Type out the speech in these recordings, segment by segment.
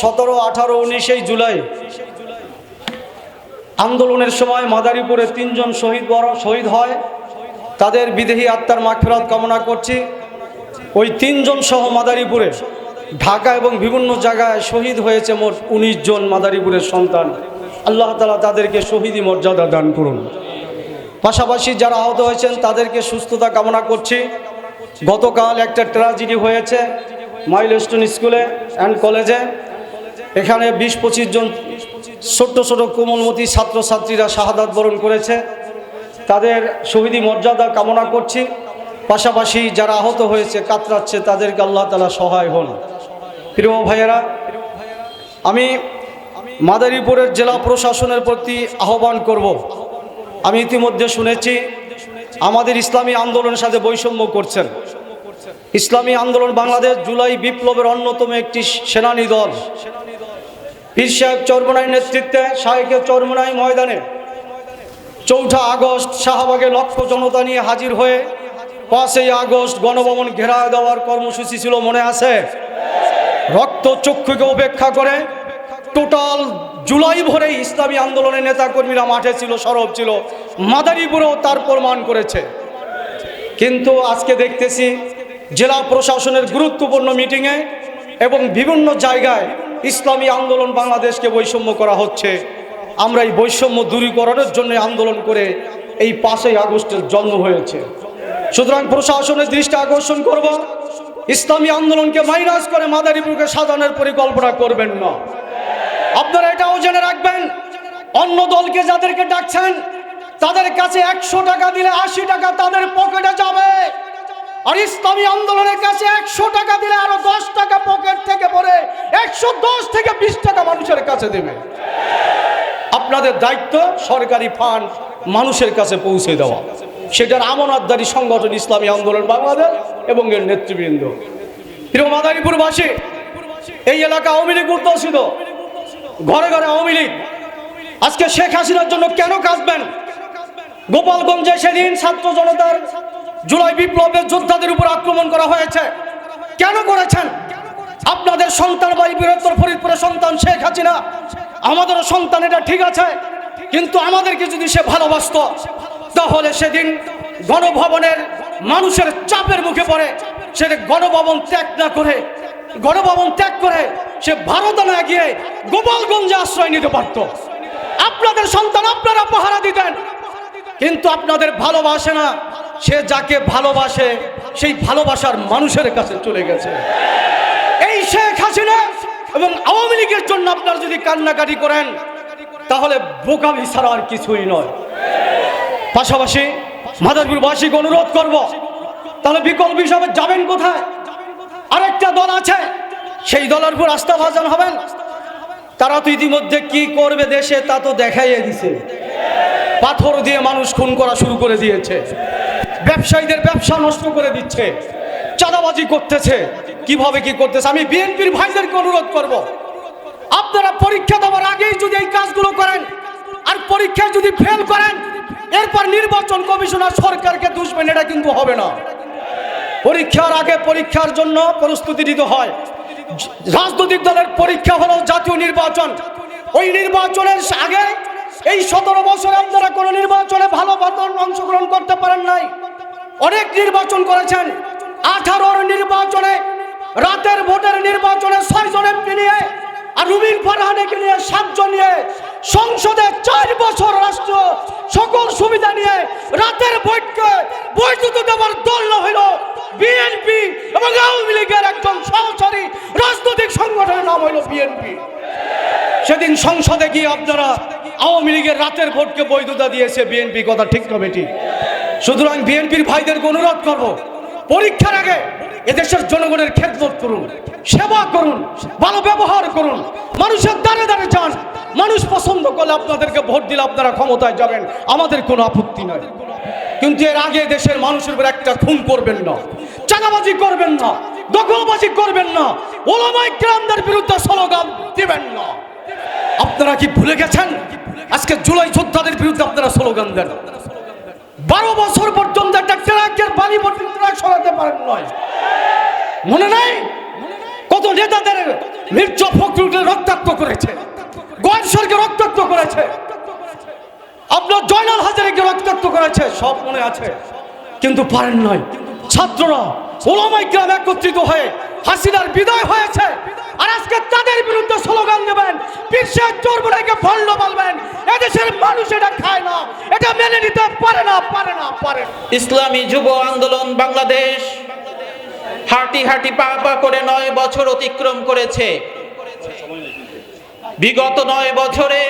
সতেরো, আঠারো, উনিশেই জুলাই। আন্দোলনের সময় মাদারীপুরে তিনজন শহীদ বড় শহীদ হয়। তাদের বিদেহী আত্মার মাগফিরাত কামনা করছি। ওই তিনজন সহ মাদারীপুরে ঢাকা এবং বিভিন্ন জায়গায় শহীদ হয়েছে মোট উনিশ জন মাদারীপুরের সন্তান। আল্লাহ তালা তাদেরকে শহীদি মর্যাদা দান করুন। পাশাপাশি যারা আহত হয়েছেন, তাদেরকে সুস্থতা কামনা করছি। গতকাল একটা ট্র্যাজেডি হয়েছে মাইলস্টোন স্কুলে অ্যান্ড কলেজে। এখানে বিশ পঁচিশ জন ছোট্ট ছোট কোমলমতি ছাত্রছাত্রীরা শাহাদাত বরণ করেছে। তাদের শহীদি মর্যাদা কামনা করছি। পাশাপাশি যারা আহত হয়েছে, কাতরাচ্ছে, তাদেরকে আল্লাহ তালা সহায় হন। প্রিয় ভাইয়েরা, আমি মাদারীপুরের জেলা প্রশাসনের প্রতি আহ্বান করব। আমি ইতিমধ্যে শুনেছি, আমাদের ইসলামী আন্দোলনের সাথে বৈষম্য করছেন। ইসলামী আন্দোলন বাংলাদেশ জুলাই বিপ্লবের অন্যতম একটি সেনানী দল পীর সাহেব চরমনাই নেতৃত্বে শাহেকে চরমনাই ময়দানে চৌঠা আগস্ট শাহবাগে লক্ষ জনতা নিয়ে হাজির হয়ে পাঁচই আগস্ট গণভবন ঘেরা দেওয়ার কর্মসূচি ছিল মনে আছে? রক্ত চক্ষুকে উপেক্ষা করে টোটাল জুলাই ভরে ইসলামী আন্দোলনের নেতাকর্মীরা মাঠে ছিল, সরব ছিল, মাদারীপুরেও তার প্রমাণ করেছে। কিন্তু আজকে দেখতেছি জেলা প্রশাসনের গুরুত্বপূর্ণ মিটিংয়ে এবং বিভিন্ন জায়গায় ইসলামী আন্দোলন বাংলাদেশকে বৈষম্য করা হচ্ছে। আমরা এই বৈষম্য দূরীকরণের জন্য আন্দোলন করে এই পাঁচই আগস্টের জন্ম হয়েছে। সুতরাং প্রশাসনের দৃষ্টি আকর্ষণ করব। ইসলামী আন্দোলনকে মাইনাস করে মাদারীপুরকে সাজানোর পরিকল্পনা করবেন না। আপনারা এটাও জেনে রাখবেন, অন্য দলকে যাদেরকে ডাকছেন, তাদের কাছে একশো টাকা দিলে আশি টাকা তাদের পকেটে যাবে। আর ইসলামী আন্দোলনের কাছে একশো টাকা দিলে আরও দশ টাকা পকেট থেকে পড়ে একশো দশ থেকে বিশ টাকা মানুষের কাছে দেবে। আপনাদের দায়িত্ব সরকারি ফান্ড মানুষের কাছে পৌঁছে দেওয়া। সেটার আমানতদারি সংগঠন ইসলামী আন্দোলন বাংলাদেশ এবং এর নেতৃবৃন্দ। প্রিয় মাদারীপুরবাসী, এই এলাকা আওয়ামী লীগ উদ্যোষিত ঘরে ঘরে আওয়ামী লীগ। আজকে শেখ হাসিনার জন্য কেন কাঁদবেন? গোপালগঞ্জে সেদিন ছাত্র জনতার জুলাই বিপ্লবের যোদ্ধাদের উপর আক্রমণ করা হয়েছে। কেন করেছেন? আপনাদের সন্তান বাড়ি বৃহত্তর ফরিদপুরের সন্তান শেখ হাসিনা। আমাদেরও সন্তান, এটা ঠিক আছে। কিন্তু আমাদেরকে যদি সে ভালোবাসত, তাহলে সেদিন গণভবনের মানুষের চাপের মুখে পড়ে। সে গণভবন ত্যাগ না করে, গণভবন ত্যাগ করে সে ভারত না গিয়ে গোপালগঞ্জে আশ্রয় নিতে পারত। আপনাদের সন্তান আপনারা পাহারা দিতেন। কিন্তু আপনাদের ভালোবাসে না। সে যাকে ভালোবাসে, সেই ভালোবাসার মানুষের কাছে চলে গেছে। এই শেখ হাসিনা এবং আওয়ামী লীগের জন্য আপনারা যদি কান্নাকাটি করেন, তাহলে বোকামি ছাড়া আর কিছুই নয়। পাশাপাশি মাদারপুরবাসীকে অনুরোধ করব, তাহলে বিকল্প হিসাবে যাবেন কোথায়? আরেকটা দল আছে, সেই দলের উপর আস্থা ভাজন হবেন। তারা তো ইতিমধ্যে কি করবে দেশে তা তো দেখাইয়ে দিছে। পাথর দিয়ে মানুষ খুন করা শুরু করে দিয়েছে। ব্যবসায়ীদের ব্যবসা নষ্ট করে দিচ্ছে, চাঁদাবাজি করতেছে। কীভাবে কি করতেছে? আমি বিএনপির ভাইদেরকে অনুরোধ করব, আপনারা পরীক্ষা দেওয়ার আগেই যদি এই কাজগুলো করেন, আর পরীক্ষায় যদি ফেল করেন, এরপর নির্বাচন কমিশনার সরকারকে দুষবেন, এটা কিন্তু হবে না। পরীক্ষার আগে পরীক্ষার জন্য প্রস্তুতি নিতে হয়। রাজনৈতিক দলের পরীক্ষা হলো জাতীয় নির্বাচন। ওই নির্বাচনের আগে এই সতেরো বছরে আপনারা কোনো নির্বাচনে ভালো অংশগ্রহণ করতে পারেন নাই। অনেক নির্বাচন করেছেন। আঠারোর নির্বাচনে, রাতের ভোটের নির্বাচনে ছয় জন এমপি নিয়ে আর রুবিন ফারহানিকে নিয়ে সাতজন নিয়ে সংসদে চার বছর রাষ্ট্র সকল সুবিধা নিয়ে রাতের বৈঠকে বৈদ্যুত দেওয়ার দল হইল বিএনপি এবং আওয়ামী লীগের একজন সহচারী রাজনৈতিক সংগঠনের নাম হইল বিএনপি। সেদিন সংসদে গিয়ে আপনারা আওয়ামী লীগের রাতের ভোটকে বৈধতা দিয়েছে বিএনপি, কথা ঠিক কমিটি সুতরাং বিএনপির ভাইদেরকে অনুরোধ করব, পরীক্ষার আগে এদেশের জনগণের খেদমত করুন, সেবা করুন, ভালো ব্যবহার করুন, মানুষের দ্বারে দ্বারে যান। মানুষ পছন্দ করলে আপনাদেরকে ভোট দিলে আপনারা ক্ষমতায় যাবেন, আমাদের কোনো আপত্তি নয়। কিন্তু এর আগে দেশের মানুষের উপর একটা খুন করবেন না, চাঁদাবাজি করবেন না, দখলবাজি করবেন না ওলামাই গ্রামদের বিরুদ্ধে স্লোগান দিবেন না। আপনারা কি ভুলে গেছেন? আজকে জুলাই যোদ্ধাদের বিরুদ্ধে আপনারা স্লোগান দেন। বারো বছর পর্যন্ত একটা ট্রাকের বালি ট্রাক সরাতে পারেন নয় মনে নাই? কত নেতাদের মির্জা ফখরুলের রক্তাক্ত করেছে। গোয়ালসরকে রক্তাক্ত করেছে। আপনার জয়নাল হাজারিকে রক্তাক্ত করেছে, সব মনে আছে। কিন্তু পারেন নয় ছাত্ররা, ওলামাই গ্রাম একত্রিত হয়ে হাসিনার বিদায় হয়েছে। আর আজকে তাদের বিরুদ্ধে স্লোগান দেবেন। বিশ্বের চোরগুলোকে ভল্ল বলবেন। এদেশের মানুষ এটা খায় না। এটা মেনে নিতে পারে না পারে না, পারে ইসলামী যুব আন্দোলন বাংলাদেশ হাঁটি হাঁটি পা পা করে নয় বছর অতিক্রম করেছে। বিগত নয় বছরে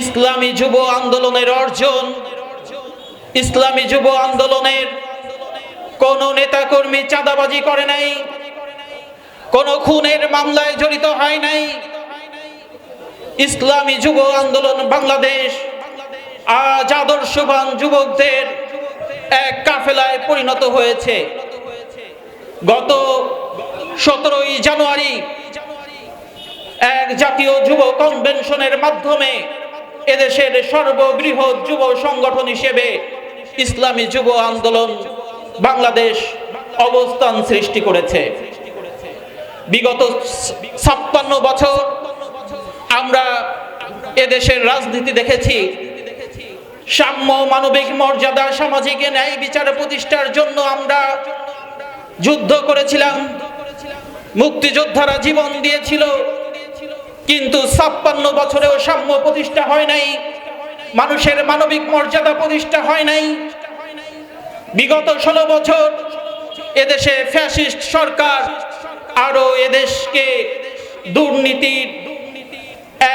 ইসলামী যুব আন্দোলনের অর্জন, ইসলামী যুব আন্দোলনের কোন নেতাকর্মী চাঁদাবাজি করে নাই। কোন খুনের মামলায় জড়িত হয় নাই। ইসলামী যুব আন্দোলন বাংলাদেশ, আজ আদর্শবান যুবকদের এক কাফেলায় পরিণত হয়েছে। গত সতেরোই জানুয়ারি এক জাতীয় যুব কনভেনশনের মাধ্যমে এদেশের সর্ববৃহৎ যুব সংগঠন হিসেবে ইসলামী যুব আন্দোলন বাংলাদেশ অবস্থান সৃষ্টি করেছে। বিগত ছাপ্পান্ন বছর আমরা এদেশের রাজনীতি দেখেছি। সাম্য মানবিক মর্যাদা, সামাজিক ন্যায় বিচার প্রতিষ্ঠার জন্য আমরা যুদ্ধ করেছিলাম। মুক্তিযোদ্ধারা জীবন দিয়েছিল। কিন্তু ছাপ্পান্ন বছরেও সাম্য প্রতিষ্ঠা হয় নাই। মানুষের মানবিক মর্যাদা প্রতিষ্ঠা হয় নাই। বিগত ষোলো বছর এদেশে ফ্যাসিস্ট সরকার আরও এদেশকে দুর্নীতির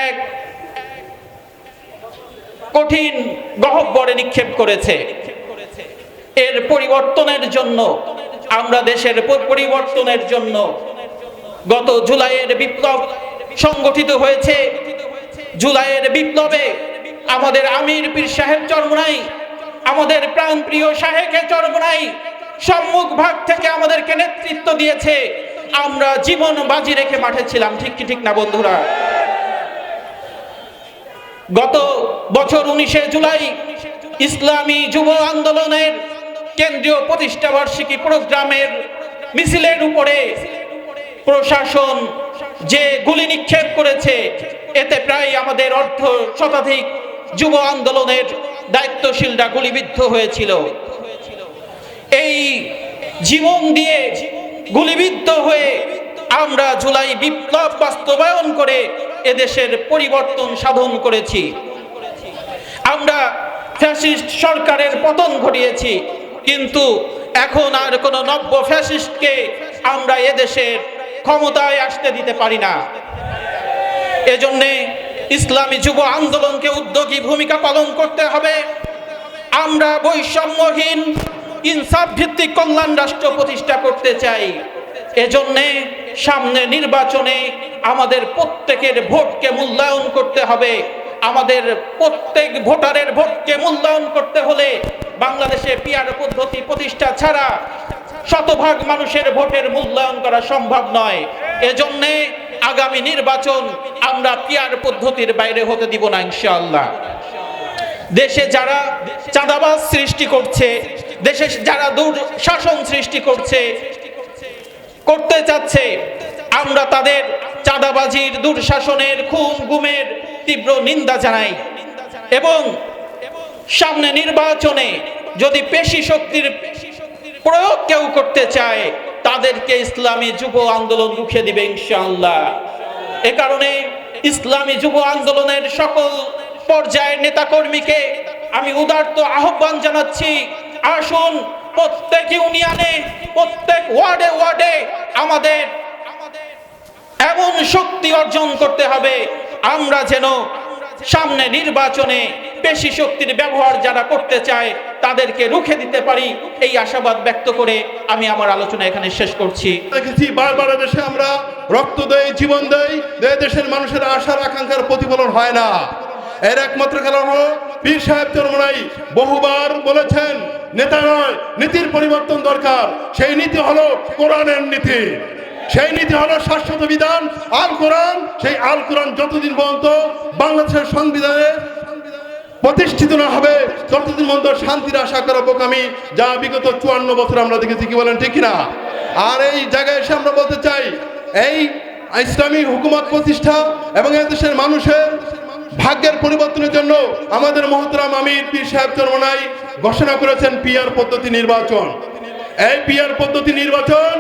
এক কঠিন গহব্বরে নিক্ষেপ করেছে। এর পরিবর্তনের জন্য আমরা দেশের পরিবর্তনের জন্য গত জুলাইয়ের বিপ্লব সংগঠিত হয়েছে। জুলাইয়ের বিপ্লবে আমাদের আমির পীর সাহেব চরমনাই, আমাদের প্রাণপ্রিয় সাহেকে চরমনাই সম্মুখ ভাগ থেকে আমাদেরকে নেতৃত্ব দিয়েছে। আমরা জীবন বাজি রেখে মাঠে ছিলাম, ঠিক কি, ঠিক না বন্ধুরা? গত বছর উনিশে জুলাই ইসলামী যুব আন্দোলনের কেন্দ্রীয় প্রতিষ্ঠা বার্ষিকী প্রোগ্রামের মিছিলের উপরে প্রশাসন যে গুলি নিক্ষেপ করেছে, এতে প্রায় আমাদের অর্ধ শতাধিক যুব আন্দোলনের দায়িত্বশীলরা গুলিবিদ্ধ হয়েছিল। এই জীবন দিয়ে গুলিবিদ্ধ হয়ে আমরা জুলাই বিপ্লব বাস্তবায়ন করে এদেশের পরিবর্তন সাধন করেছি। আমরা ফ্যাসিস্ট সরকারের পতন ঘটিয়েছি, কিন্তু এখন আর কোনো নব্য ফ্যাসিস্টকে আমরা এদেশের ক্ষমতায় আসতে দিতে পারি না। এজন্যে ইসলামী যুব আন্দোলনকে উদ্যোগী ভূমিকা পালন করতে হবে। আমরা বৈষম্যহীন ইনসাফ ভিত্তিক কল্যাণ রাষ্ট্র প্রতিষ্ঠা করতে চাই। এজন্যে সামনে নির্বাচনে আমাদের প্রত্যেকের ভোটকে মূল্যায়ন করতে হবে। আমাদের প্রত্যেক ভোটারের ভোটকে মূল্যায়ন করতে হলে বাংলাদেশে পিয়ার পদ্ধতি প্রতিষ্ঠা ছাড়া শতভাগ মানুষের ভোটের মূল্যায়ন করা সম্ভব নয়। এজন্যে আগামী নির্বাচন আমরা পিয়ার পদ্ধতির বাইরে হতে দিব না, ইনশাআল্লাহ। দেশে যারা চাঁদাবাজ সৃষ্টি করছে দেশে যারা দুঃশাসন সৃষ্টি করছে, করতে চাচ্ছে, আমরা তাদের চাঁদাবাজির, দুঃশাসনের খুন, গুমের তীব্র নিন্দা জানাই। এবং সামনে নির্বাচনে যদি পেশি শক্তির প্রয়োগ কেউ করতে চায়, তাদেরকে ইসলামী যুব আন্দোলন রুখে দিবে ইনশাআল্লাহ। এ কারণে ইসলামী যুব আন্দোলনের সকল পর্যায়ের নেতাকর্মীকে আমি উদার্ত আহ্বান জানাচ্ছি আসুন, প্রত্যেক ইউনিয়নে, প্রত্যেক ওয়ার্ডে ওয়ার্ডে আমাদের এমন শক্তি অর্জন করতে হবে। আমরা যেন সামনে নির্বাচনে পেশি শক্তির ব্যবহার যারা করতে চায়, তাদেরকে রুখে দিতে পারি এই আশাবাদ ব্যক্ত করে আমি আমার আলোচনা এখানে শেষ করছি। দেখেছি বারবার দেশে আমরা রক্ত দেই, জীবন দেই, যে দেশের মানুষের আশার আকাঙ্ক্ষার প্রতিফলন হয় না। এর একমাত্র কারণ হলো পীর সাহেব চরমনাই বহুবার বলেছেন নেতা নয়, নীতির পরিবর্তন দরকার। সেই নীতি হলো কোরআনের নীতি। সেই নীতি হলো শাশ্বত বিধান, আল কোরআন। সেই আল কোরআন যতদিন পর্যন্ত বাংলাদেশের সংবিধানে প্রতিষ্ঠিত না হবে, ততদিন পর্যন্ত শান্তির আশা করা বোকামি যা বিগত চুয়ান্ন বছর আমরা দেখেছি, কি বলেন, ঠিক না আর এই জায়গায় এসে আমরা বলতে চাই, এই ইসলামী হুকুমত প্রতিষ্ঠা এবং এদেশের মানুষের ভাগ্যের পরিবর্তনের জন্য আমাদের মহতরাম আমির পীর সাহেব চরমনাই ঘোষণা করেছেন পিয়ার পদ্ধতি নির্বাচন। এই পিয়ার পদ্ধতি নির্বাচন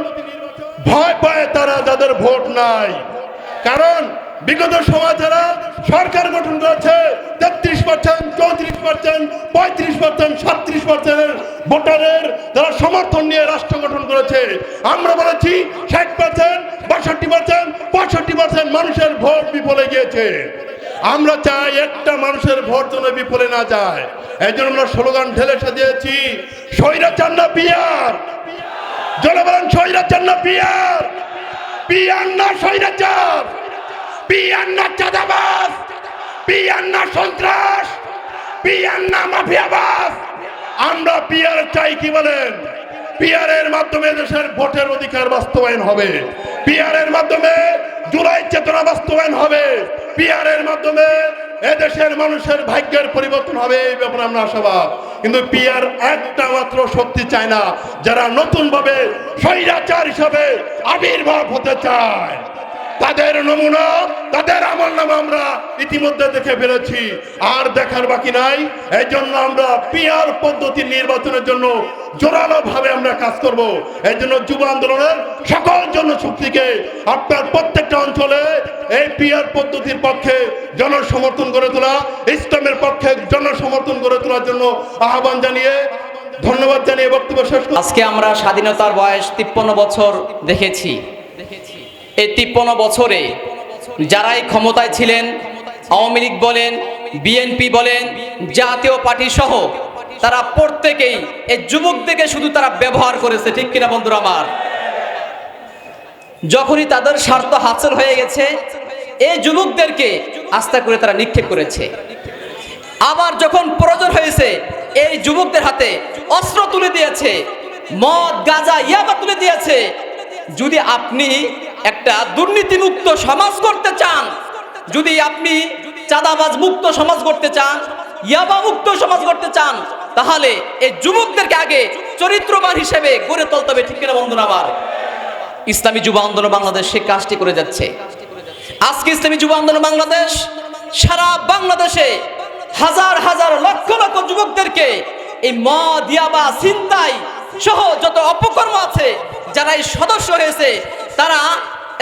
ভয় পায় তারা যাদের ভোট নাই। কারণ বিগত সময় যারা সরকার গঠন করেছে, তেত্রিশ পার্সেন্ট চৌত্রিশ পার্সেন্ট পঁয়ত্রিশ পার্সেন্ট সাত্রিশ পার্সেন্টের ভোটারের যারা সমর্থন নিয়ে রাষ্ট্র গঠন করেছে, আমরা বলেছি ষাট পার্সেন্ট বাষট্টি পার্সেন্ট পঁয়ষট্টি পার্সেন্ট মানুষের ভোট বিফলে গিয়েছে। আমরা চাই একটা মানুষের ভোট যেন বিফলে না যায়। এই জন্য আমরা স্লোগান ঢেলে সাজিয়েছি স্বৈরাচার না পিয়ার। জনগণ স্বৈরাচার না পিয়ার। পিয়ার না স্বৈরাচার। পিয়ার না চাঁদাবাস পিয়ার না সন্ত্রাস। পিয়ার না মাফিয়াবাস আমরা পিয়ার চাই কি বলেন? পিয়ারের মাধ্যমে দেশের ভোটের অধিকার বাস্তবায়ন হবে। পিয়ারের মাধ্যমে জুলাই চেতনা বাস্তবায়ন হবে। পিয়ারের মাধ্যমে এদেশের মানুষের ভাগ্যের পরিবর্তন হবে, এই ব্যাপারে আমরা আশাবাদ। কিন্তু পিয়ার একটা মাত্র শক্তি চায় না, যারা নতুন ভাবে স্বৈরাচার হিসাবে আবির্ভাব হতে চায়। তাদের নমুনা, তাদের আমল নামা আমরা ইতিমধ্যে দেখে ফেলেছি। আর দেখার বাকি নাই। এই জন্য আমরা পিয়ার পদ্ধতি নির্বাচনের জন্য জোরালো ভাবে আমরা কাজ করব। এই জন্য যুব আন্দোলনের সকল জনশক্তিকে আপনার প্রত্যেকটা অঞ্চলে এই পিয়ার পদ্ধতির পক্ষে জনসমর্থন গড়ে তোলা, ইসলামের পক্ষে জনসমর্থন গড়ে তোলার জন্য আহ্বান জানিয়ে, ধন্যবাদ জানিয়ে বক্তব্য শেষ আজকে আমরা স্বাধীনতার বয়স তিপ্পান্ন বছর দেখেছি দেখেছি। এই তিপ্পান্ন বছরে যারাই ক্ষমতায় ছিলেন, আওয়ামী লীগ বলেন, বিএনপি বলেন, জাতীয় পার্টি সহ তারা প্রত্যেকেই এই যুবকদেরকে শুধু তারা ব্যবহার করেছে, ঠিক কিনা বন্ধুরা আমার? যখনই তাদের স্বার্থ হাসিল হয়ে গেছে, এই যুবকদেরকে আস্থা করে তারা নিক্ষেপ করেছে। আবার যখন প্রয়োজন হয়েছে, এই যুবকদের হাতে অস্ত্র তুলে দিয়েছে, মদ, গাঁজা, ইয়াবা তুলে দিয়েছে। যদি আপনি একটা দুর্নীতিমুক্ত সমাজ করতে চান। যদি আপনি চাঁদাবাজ মুক্ত সমাজ করতে চান, ইয়াবা মুক্ত সমাজ করতে চান, তাহলে এই যুবকদেরকে আগে চরিত্রবান হিসেবে গড়ে তুলতে হবে, ঠিক কিনা বন্ধুরা আমার? ইসলামী যুব আন্দোলন বাংলাদেশ সে কাজটি করে যাচ্ছে। আজকে ইসলামী যুব আন্দোলন বাংলাদেশ সারা বাংলাদেশে হাজার হাজার লক্ষ লক্ষ যুবকদেরকে এই মদ, ইয়াবা চিন্তাই সহ যত অপকর্ম আছে, যারা এই সদস্য হয়েছে তারা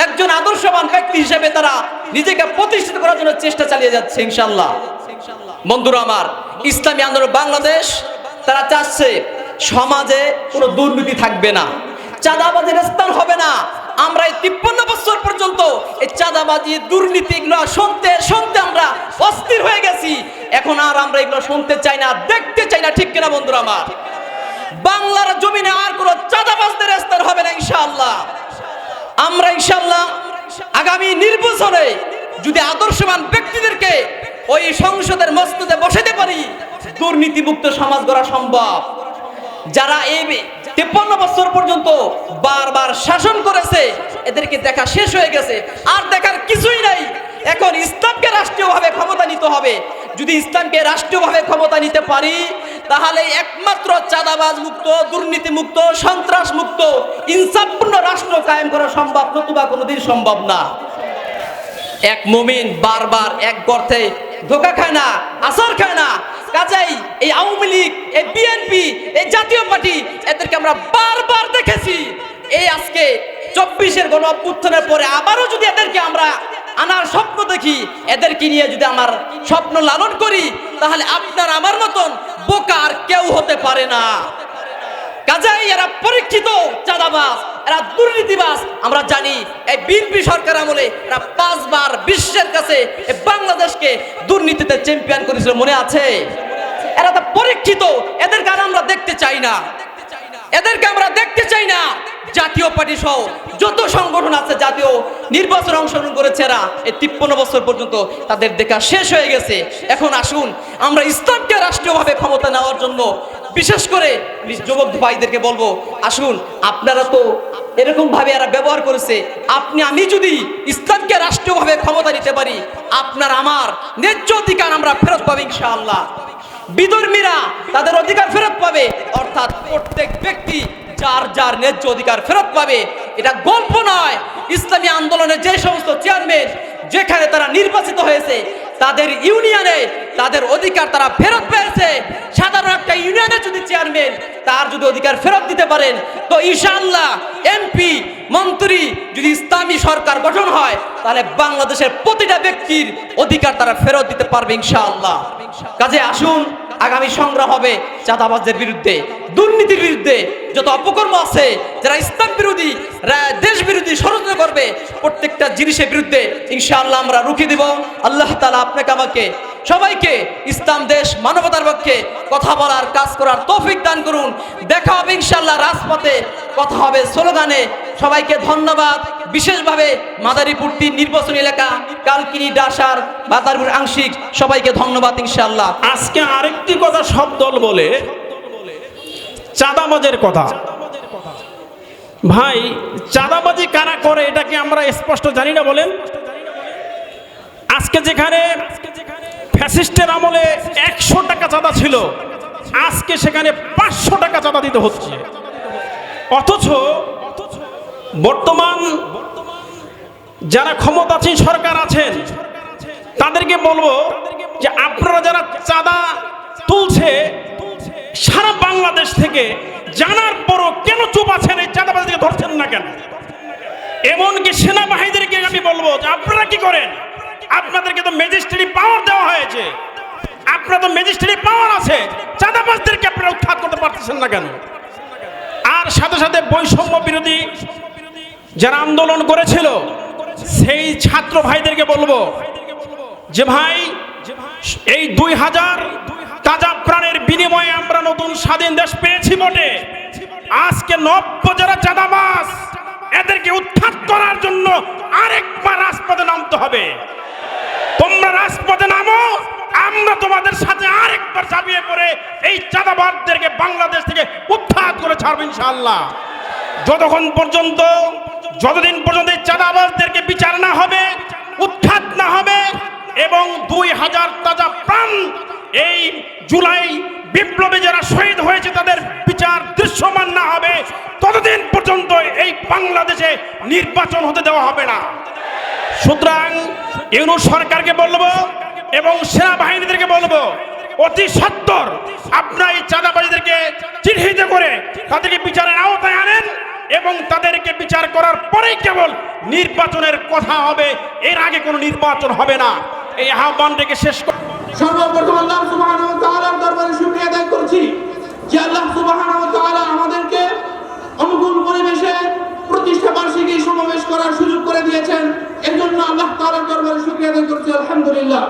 একজন আদর্শবান ব্যক্তি হিসেবে তারা নিজেকে প্রতিষ্ঠিত করার জন্য চেষ্টা চালিয়ে যাচ্ছে ইনশাল্লাহ বন্ধুরা আমার, ইসলামী আন্দোলন বাংলাদেশ, তারা চাচ্ছে সমাজে কোনো দুর্নীতি থাকবে না, চাঁদাবাজির স্থান হবে না। আমরা এই তিপ্পান্ন বছর পর্যন্ত এই চাঁদাবাজি, দুর্নীতি এগুলো শুনতে শুনতে আমরা অস্থির হয়ে গেছি। এখন আর আমরা এগুলো শুনতে চাই না, দেখতে চাই না, ঠিক কিনা বন্ধুরা আমার? বাংলার জমিনে আর কোনো চাঁদাবাজদের স্থান হবে না, ইনশাআল্লাহ। আমরা ইনশাআল্লাহ আগামী নির্বাচনে যদি আদর্শবান ব্যক্তিদেরকে ওই সংসদের মসজিদে বসাতে পারি, দুর্নীতিমুক্ত সমাজ গড়া সম্ভব। যারা এই তেপ্পান্ন বছর পর্যন্ত বারবার শাসন করেছে, এদেরকে দেখা শেষ হয়ে গেছে। আর দেখার কিছুই নাই। এখন ইসলামকে রাষ্ট্রীয়ভাবে ক্ষমতা নিতে হবে। যদি ইসলামকে রাষ্ট্রীয়ভাবে ক্ষমতা নিতে পারি তাহলে একমাত্র চাঁদাবাজ মুক্ত, দুর্নীতি মুক্ত, সন্ত্রাস মুক্ত, ইনসাফপূর্ণ রাষ্ট্র কায়েম করা সম্ভব, নতুবা কোনোদিন সম্ভব না। এক মুমিন বারবার এক গর্তে ধোকা খায় না আসার খায় না। কাজেই এই আওয়ামী লীগ, এই বিএনপি, এই জাতীয় পার্টি, এদেরকে আমরা বারবার দেখেছি। এই আজকে চব্বিশের গণ অভ্যুত্থানের পরে আবারও যদি এদেরকে আমরা আনার স্বপ্ন দেখি, এদেরকে নিয়ে যদি আমার স্বপ্ন লালন করি, তাহলে আপনার আমার মতন বোকা আর কেউ হতে পারে না। কাজেই এরা পরীক্ষিত চাঁদাবাজ, এরা দুর্নীতিবাজ। আমরা জানি এই বিএনপি সরকার আমলে এরা পাঁচবার বিশ্বের কাছে বাংলাদেশকে দুর্নীতিতে চ্যাম্পিয়ন করেছিল, মনে আছে? এরা তো পরীক্ষিত, এদেরকে আর আমরা দেখতে চাই না। এদেরকে আমরা দেখতে চাই না। জাতীয় পার্টি সহ যত সংগঠন আছে, জাতীয় নির্বাচন অংশগ্রহণ করেছে এরা, এই তিপ্পান্ন বছর পর্যন্ত তাদের দেখা শেষ হয়ে গেছে। এখন আসুন, আমরা ইসলামকে রাষ্ট্রীয়ভাবে ক্ষমতা নেওয়ার জন্য বিশেষ করে যুবক ভাইদেরকে বলব, আসুন, আপনারা তো এরকম ভাবে এরা ব্যবহার করেছে, আপনি, আমি যদি ইসলামকে রাষ্ট্রীয়ভাবে ক্ষমতা নিতে পারি, আপনার আমার ন্যায্য অধিকার আমরা ফেরত পাবো ইনশাআল্লাহ। বিধর্মীরা তাদের অধিকার ফেরত পাবে, অর্থাৎ প্রত্যেক ব্যক্তি যার যার ন্যায্য অধিকার ফেরত পাবে। এটা গল্প নয়। ইসলামী আন্দোলনের যে সমস্ত চেয়ারম্যান, যেখানে তারা নির্বাচিত হয়েছে, তাদের ইউনিয়নে তাদের অধিকার তারা ফেরত পেয়েছে। সাধারণ একটা ইউনিয়নের যদি চেয়ারম্যান তার যদি অধিকার ফেরত দিতে পারেন, তো ইনশাআল্লাহ এমপি, মন্ত্রী যদি ইসলামী সরকার গঠন হয়, তাহলে বাংলাদেশের প্রতিটা ব্যক্তির অধিকার তারা ফেরত দিতে পারবে ইনশাআল্লাহ। কাজে আসুন আগামী সংগ্রাম হবে চাঁদাবাজের বিরুদ্ধে, দুর্নীতির বিরুদ্ধে। যত অপকর্ম আছে, যারা ইসলাম বিরোধী দেশ বিরোধী ষড়যন্ত্র করবে, প্রত্যেকটা জিনিসের বিরুদ্ধে ইনশাআল্লাহ আমরা রুখে দিব। আল্লাহ তালা আপনাকে, আমাকে, সবাইকে ইসলাম, দেশ, মানবতার পক্ষে কথা বলার, কাজ করার তৌফিক দান করুন। দেখা হবে ইনশাআল্লাহ রাজপথে, কথা হবে স্লোগানে। সবাইকে ধন্যবাদ। বিশেষভাবে মাদারীপুর তিন নির্বাচনী এলাকা, কালকিনি, ডাসার বাতারপুর আংশিক সবাইকে ধন্যবাদ ইনশাআল্লাহ। আজকে আরেকটি কথা সব দল বলে, চাঁদাবাজের কথা। ভাই, চাঁদাবাজি কারা করে এটা কি আমরা স্পষ্ট জানি না বলেন? আজকে যেখানে ফ্যাসিস্টের আমলে একশো টাকা চাঁদা ছিল, আজকে সেখানে পাঁচশো টাকা চাঁদা দিতে হচ্ছে। অথচ বর্তমান যারা ক্ষমতাসীন সরকার আছেন, তাদেরকে বলব যে আপনারা যারা চাঁদা তুলছে, সারা বাংলাদেশ থেকে জানার পরও কেন চুপ আছেন, এই চাঁদাবাজিকে ধরছেন না কেন? এমনকি সেনাবাহিনীদেরকে আমি বলব যে আপনারা কি করেন? আপনাদেরকে তো ম্যাজিস্ট্রেটি পাওয়ার দেওয়া হয়েছে। আপনার তো ম্যাজিস্ট্রেটি পাওয়ার আছে। চাঁদাবাজদেরকে আপনারা উৎখাত করতে পারতেছেন না কেন? আর সাথে সাথে বৈষম্য বিরোধী যারা আন্দোলন করেছিল সেই ছাত্র ভাইদেরকে বলব যে ভাই, এই দুই হাজার তাজা প্রাণের বিনিময়ে আমরা নতুন স্বাধীন দেশ পেয়েছি বটে। আজকে নব্য যারা চাঁদাবাস এদেরকে উৎখাত করার জন্য আরেকবার রাজপথে নামতে হবে। তোমরা রাজপথে নামো, আমরা তোমাদের সাথে আরেকবার চাপিয়ে পড়ে এই চাঁদাবাদদেরকে বাংলাদেশ থেকে উৎখাত করে ছাড়বো ইনশাআল্লাহ। যতক্ষণ পর্যন্ত, যতদিন পর্যন্ত চাঁদাবাজদেরকে বিচার না হবে, উৎখাত না হবে, এবং দুই হাজার তাজা প্রাণ এই জুলাই বিপ্লবে যারা শহীদ হয়েছে, তাদের বিচার দৃশ্যমান না হবে, ততদিন পর্যন্ত এই বাংলাদেশে নির্বাচন হতে দেওয়া হবে না। সুতরাং ইউনুস সরকারকে বলব এবং সেনাবাহিনীদেরকে বলব অতি সত্তর। আপনার এই চাঁদাবাজিদেরকে চিহ্নিত করে তাদেরকে বিচারের আওতায় আনেন এবং তাদেরকে বিচার করার পরেই কেবল নির্বাচনের কথা হবে। এর আগে কোনো নির্বাচন হবে না। এই আহ্বানটাকে শেষ কর সর্বপ্রথম আল্লাহ সুবহানাহু ওয়া দরবারে শুকরিয়া আদায় করছি যে আল্লাহ সুবহানাহু ওয়া আমাদেরকে অনুকূল পরিবেশে প্রতিষ্ঠা বার্ষিকী সমাবেশ করার সুযোগ করে দিয়েছেন। এর জন্য আল্লাহ তাআলার দরবারে শুকরিয়া আদায় করছি, আলহামদুলিল্লাহ।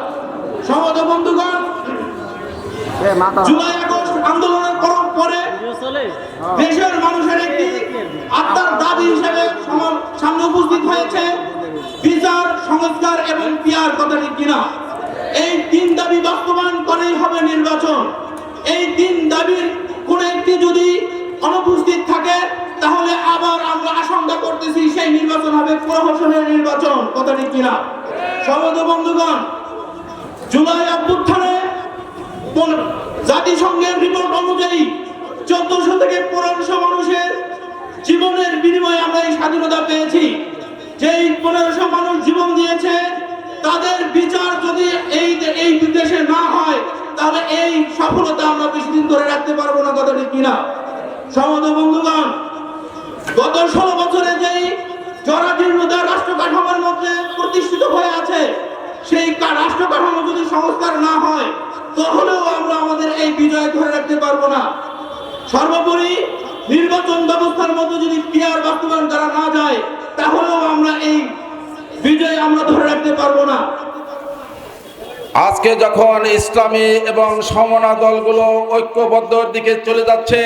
সমাদ বন্ধুগণ জুলাই আগস্ট আন্দোলনের পর- পরে দেশের মানুষের একটি আত্মার দাবি হিসেবে সামনে উপস্থিত হয়েছে বিচার সংস্কার এবং পিয়ার কথাটি কিনা। এই তিন দাবি বাস্তবায়ন করেই হবে নির্বাচন। এই তিন দাবির কোন একটি যদি অনুপস্থিত থাকে তাহলে আবার আমরা আশঙ্কা করতেছি সেই নির্বাচন হবে প্রহসনের নির্বাচন কথাটি কিনা। সমাজ বন্ধুগণ জুলাই জাতিসংঘের রিপোর্ট অনুযায়ী চোদ্দশো থেকে পনেরোশো মানুষের জীবনের বিনিময়ে আমরা এই স্বাধীনতা পেয়েছি। যেই পনেরোশো মানুষ জীবন দিয়েছে, তাদের বিচার যদি এই এই দেশে না হয়, তাহলে এই সফলতা আমরা বেশি দিন ধরে রাখতে পারব না কথাটি কিনা? সমাজ বন্ধুগণ, গত ষোলো বছরে যেই জরাজীর্ণতা রাষ্ট্র কাঠামোর মধ্যে প্রতিষ্ঠিত হয়ে আছে, সেই রাষ্ট্র কাঠামো যদি সংস্কার না হয় তাহলেও আমরা আমাদের এই বিজয় ধরে রাখতে পারব না। সর্বোপরি নির্বাচন ব্যবস্থার মধ্যে যদি পিয়ার বাস্তবায়ন করা না যায়, তাহলেও আমরা এই বিজয় আমরা ধরে রাখতে পারব না। আজকে যখন ইসলামী এবং সমনা দলগুলো ঐক্যবদ্ধর দিকে চলে যাচ্ছে,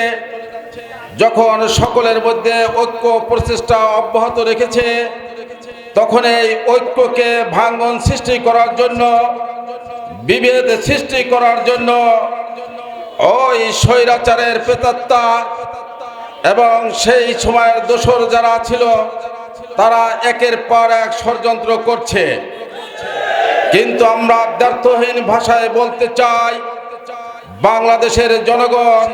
যখন সকলের মধ্যে ঐক্য প্রচেষ্টা অব্যাহত রেখেছে, তখন এই ঐক্যকে ভাঙ্গন সৃষ্টি করার জন্য বিভেদ সৃষ্টি করার জন্য ওই স্বৈরাচারের প্রেতাত্মা এবং সেই সময়ের দোসর যারা ছিল, তারা একের পর এক ষড়যন্ত্র করছে। কিন্তু আমরা ব্যর্থহীন ভাষায় বলতে চাই, বাংলাদেশের জনগণ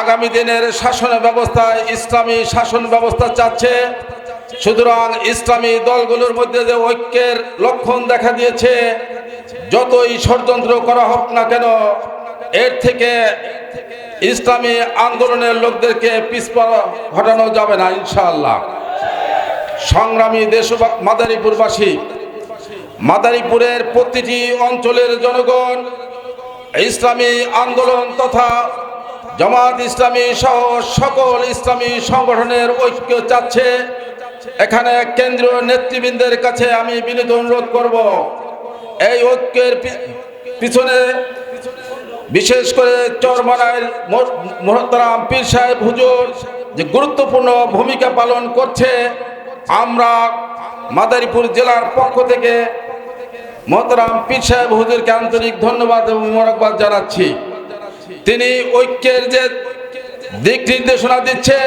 আগামী দিনের শাসন ব্যবস্থায় ইসলামী শাসন ব্যবস্থা চাচ্ছে। সুতরাং ইসলামী দলগুলোর মধ্যে যে ঐক্যের লক্ষণ দেখা দিয়েছে যতই ষড়যন্ত্র করা হোক না কেন, এর থেকে ইসলামী আন্দোলনের লোকদেরকে পিছপা ঘটানো যাবে না, ইনশাআল্লাহ। সংগ্রামী দেশ মাদারীপুরবাসী, মাদারীপুরের প্রতিটি অঞ্চলের জনগণ, ইসলামী আন্দোলন তথা জামাত ইসলামী সহ সকল ইসলামী সংগঠনের ঐক্য চাচ্ছে। এখানে কেন্দ্রীয় নেতৃবৃন্দের কাছে আমি বিনীত অনুরোধ করব। এই ঐক্যের পিছনে বিশেষ করে চরমানায় মোহতারাম পীর সাহেব হুজুর যে গুরুত্বপূর্ণ ভূমিকা পালন করছে, আমরা মাদারীপুর জেলার পক্ষ থেকে মোহতারাম পীর সাহেব হুজুরকে আন্তরিক ধন্যবাদ এবং মোরকবাদ জানাচ্ছি। তিনি ঐক্যের যে দিক নির্দেশনা দিচ্ছে,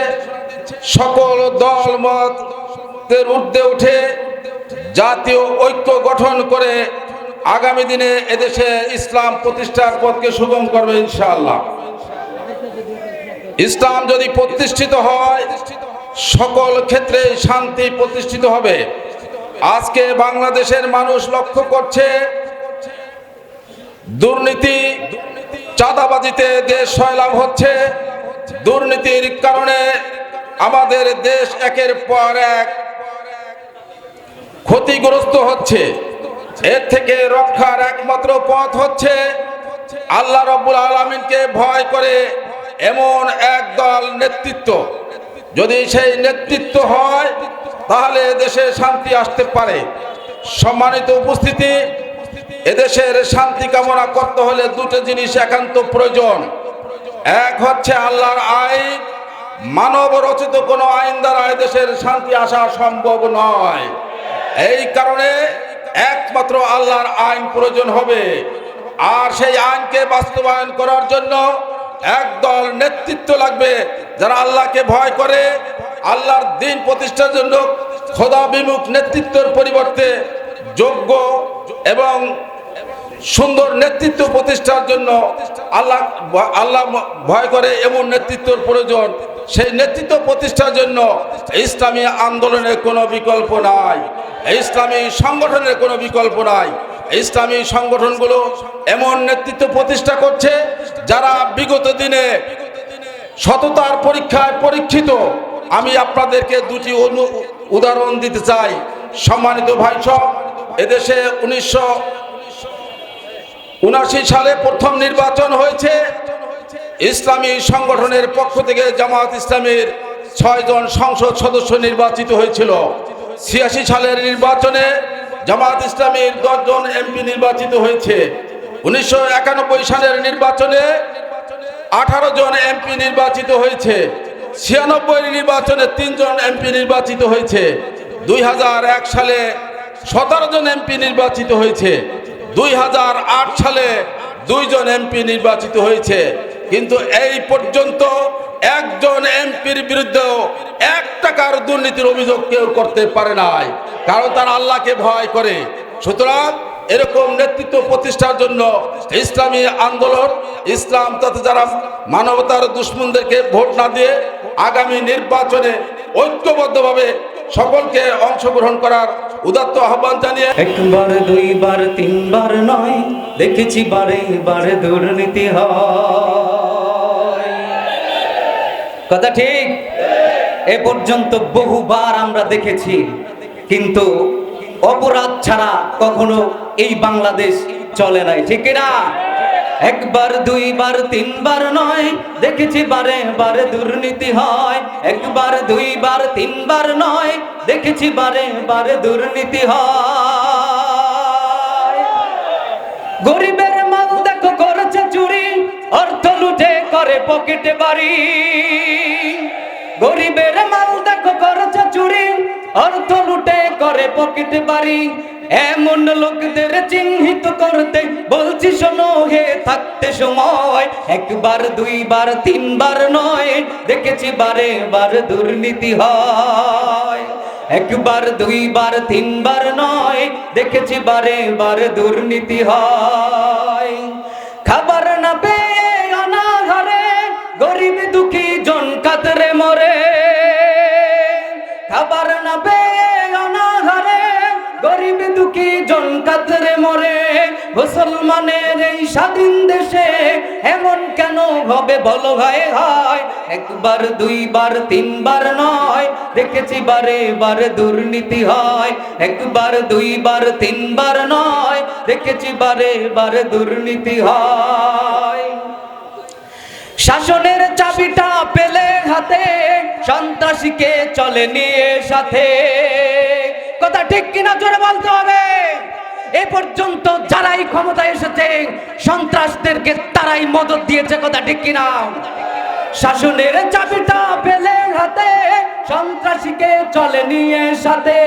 সকল দল মতের ঊর্ধ্বে উঠে জাতীয় ঐক্য গঠন করে আগামী দিনে এদেশে ইসলাম প্রতিষ্ঠার পথকে সুগম করবে ইনশাআল্লাহ। ইসলাম যদি প্রতিষ্ঠিত হয়, সকল ক্ষেত্রে শান্তি প্রতিষ্ঠিত হবে। আজকে বাংলাদেশের মানুষ লক্ষ্য করছে, দুর্নীতি চাঁদাবাজিতে দেশ সয়লাভ হচ্ছে। দুর্নীতির কারণে আমাদের দেশ একের পর এক ক্ষতিগ্রস্ত হচ্ছে। এর থেকে রক্ষার একমাত্র পথ হচ্ছে আল্লাহ রব্বুল আলমিনকে ভয় করে এমন এক দল নেতৃত্ব। যদি সেই নেতৃত্ব হয়, তাহলে দেশে শান্তি আসতে পারে। সম্মানিত উপস্থিতি, এদেশের শান্তি কামনা করতে হলে দুটো জিনিস একান্ত প্রয়োজন। এক হচ্ছে আল্লাহর আইন। মানব রচিত কোনো আইন দ্বারা এদেশের শান্তি আসা সম্ভব নয়। এই কারণে একমাত্র আল্লাহর আইন প্রয়োজন হবে। আর সেই আইনকে বাস্তবায়ন করার জন্য একদল নেতৃত্ব লাগবে, যারা আল্লাহকে ভয় করে, আল্লাহর দিন প্রতিষ্ঠার জন্য খোদা বিমুখ নেতৃত্বের পরিবর্তে যোগ্য এবং সুন্দর নেতৃত্ব প্রতিষ্ঠার জন্য আল্লাহ আল্লাহ ভয় করে এমন নেতৃত্বের প্রয়োজন। সেই নেতৃত্ব প্রতিষ্ঠার জন্য ইসলামী আন্দোলনের কোনো বিকল্প নাই, ইসলামী সংগঠনের কোনো বিকল্প নাই। ইসলামী সংগঠনগুলো এমন নেতৃত্ব প্রতিষ্ঠা করছে যারা বিগত দিনে সততার পরীক্ষায় পরীক্ষিত। আমি আপনাদেরকে দুটি অনু- উদাহরণ দিতে চাই। সম্মানিত ভাই সব এদেশে উনিশশো উনাশি সালে প্রথম নির্বাচন হয়েছে। ইসলামী সংগঠনের পক্ষ থেকে জামাত ইসলামের ছয়জন সংসদ সদস্য নির্বাচিত হয়েছিল। ছিয়াশি সালের নির্বাচনে জামাত ইসলামীর দশজন এমপি নির্বাচিত হয়েছে। উনিশশো একানব্বই সালের নির্বাচনে আঠারো জন এমপি নির্বাচিত হয়েছে। ছিয়ানব্বই নির্বাচনে তিনজন এমপি নির্বাচিত হয়েছে। দুই হাজার এক সালে সতেরো জন এমপি নির্বাচিত হয়েছে। দুই হাজার আট সালে দুইজন এমপি নির্বাচিত হয়েছে। কিন্তু এই পর্যন্ত একজন এমপির বিরুদ্ধেও এক টাকার দুর্নীতির অভিযোগ কেউ করতে পারে নাই, কারণ তারা আল্লাহকে ভয় করে। সুতরাং এরকম নেতৃত্ব প্রতিষ্ঠার জন্য ইসলামী আন্দোলন, ইসলাম তথা যারা মানবতার দুশ্মনদেরকে ভোট না দিয়ে আগামী নির্বাচনে ঐক্যবদ্ধভাবে সকলকে অংশগ্রহণ করার উদাত্ত আহ্বান জানিয়ে একবার, দুইবার, তিনবার নয়, দেখেছি বারে বারে দুর্নীতি হয়। কথা ঠিক? এ পর্যন্ত বহুবার আমরা দেখেছি, কিন্তু অপরাধ ছাড়া কখনো এই বাংলাদেশ চলে নাই। ঠিক না? একবার, দুইবার, তিনবার নয়, দেখেছি বারে বারে দুর্নীতি হয়। একবার, দুইবার, তিনবার নয়, দেখেছি বারে বারে দুর্নীতি হয়। গরিবের মাল দেখো, করেছে চুরি, অর্থ লুটে করে পকেটে বাড়ি। গরিবের মাল দেখো করেছে চুরি, অর্থ লুটে করে পকেটে বাড়ি। এমন লোকদের চিহ্নিত করতে বলছি শোনো, হে থাকতে সময়। একবার, দুইবার, তিনবার নয়, দেখেছি বারে বার দুর্নীতি হয়। একবার, দুইবার, তিনবার নয়, দেখেছি বারে বার দুর্নীতি হয়। খাবার না অনাহারে গরিব দুঃখী জন কাতরে মরে। খাবার না পেয়ে অনাহারে, গরিব দুঃখী জন কাতরে মরে। মুসলমানের এই স্বাধীন দেশে এমন কেন হবে বলো ভাই হয়? একবার, দুইবার, তিনবার নয়। দেখেছি বারে বারে দুর্নীতি হয়। একবার, দুইবার, তিনবার নয়। দেখেছি বারে বারে দুর্নীতি হয়। শাসনের চাবিটা পেলে হাতে, সন্ত্রাসীকে চলে নিয়ে সাথে। কথা ঠিক কিনা জোরে বলতে হবে? এ পর্যন্ত যারাই ক্ষমতায় এসেছে, সন্ত্রাসদেরকে তারাই মদত দিয়েছে, কথা ঠিক কিনা? শাসনের চাবিটা পেলে হাতে, সন্ত্রাসীকে চলে নিয়ে সাথে।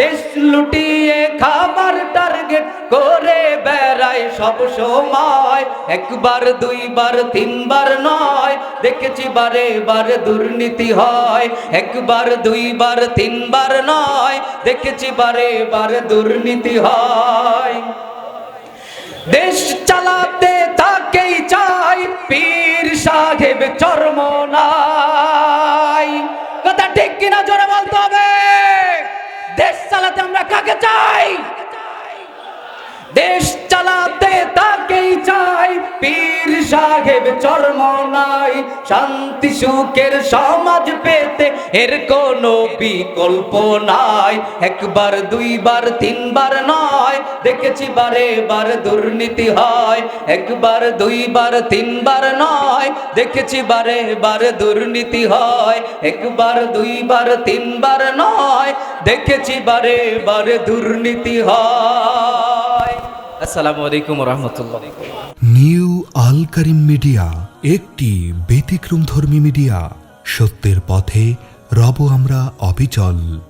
দেশ লুটিয়ে খাবার টার্গেট করে বেড়ায় সব সময়। একবার, দুইবার, তিনবার নয়, দেখেছি বারে বারে দুর্নীতি হয়। একবার, দুইবার, তিনবার নয়, দেখেছি বারে বারে দুর্নীতি হয়। দেশ চালাতে তাকেই চাই পীর সাহেব চর্ম নাই। কথা ঠিক কিনা জোরে বলতে হবে? দেশ চালাতে আমরা কাকে চাই? দেশ চালাতে তাকেই চাই পীর সাহেব চর্ম নাই, শান্তি সুখের সমাজ পেতে এর কোনো বিকল্প নাই। একবার, দুইবার, তিনবার নয়, দেখেছি বারে বারে দুর্নীতি হয়। একবার, দুইবার, তিনবার নয়, দেখেছি বারে বারে দুর্নীতি হয়। একবার, দুইবার, তিনবার নয়, দেখেছি বারে বারে দুর্নীতি হয়। আসসালামু আলাইকুম রহমতুল্লাহ। নিউ আল করিম মিডিয়া, একটি ব্যতিক্রমধর্মী মিডিয়া। সত্যের পথে রব আমরা অবিচল।